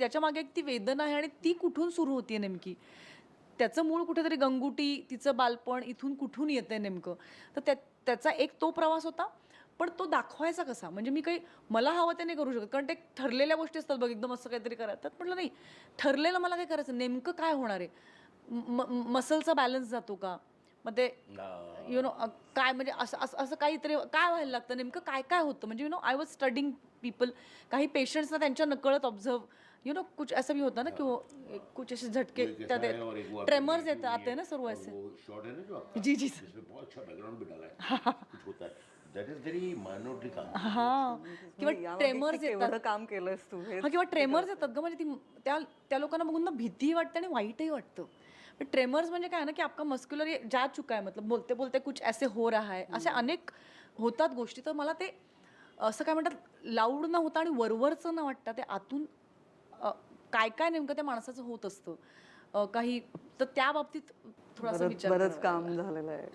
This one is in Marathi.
त्याच्यामागे एक ती वेदना आहे आणि ती कुठून सुरू होतीये नेमकी? त्याचं मूळ कुठेतरी गंगुटी तिचं बालपण इथून कुठून येतंय नेमकं? तर त्या त्याचा एक तो प्रवास होता पण तो दाखवायचा कसा? म्हणजे मी काही मला हवं ते नाही करू शकत कारण ते ठरलेल्या गोष्टी असतात बघ एकदम असं काहीतरी करायचं म्हटलं नाही ठरलेलं मला काय करायचं? नेमकं काय होणार आहे? मसलचा बॅलन्स जातो का? मग ते यु नो काय म्हणजे असं असं असं काहीतरी काय व्हायला लागतं? नेमकं काय काय होतं? म्हणजे you know I was studying people काही पेशंट्सना त्यांच्या नकळत ऑब्झर्व यु नो कुछ ऐसा भी होता ना कि वो कुछ ऐसे झटके ऐसा ट्रेमर्स आते हैं ना सर्व ऐसे। वो है ना जो आपका जी जी सर। इसमें बहुत अच्छा बैकग्राउंड भी डाला है। कुछ होता है। दैट इज वेरी माइनॉरिटी काम। हा किंवा यामागे ट्रेमर्स येतात। काम केलंस तू किंवा ट्रेमर्स येतात ग म्हणजे ती त्या त्या लोकांना बघून ना भीती वाटते आणि वाईटही वाटतं. ट्रेमर्स म्हणजे काय ना की आपका मस्क्युलर जा चुका है मतलब बोलते बोलते कुछ ऐसे हो रहा है. असे अनेक होतात गोष्टी तर मला ते असं काय म्हणतात लाऊड न होता आणि वरवरचं न वाटतं ते आतून काय काय नेमकं त्या माणसाचं होत असतं? काही तर त्या बाबतीत थोडासा बरंच विचार करावा काम झालेलं आहे.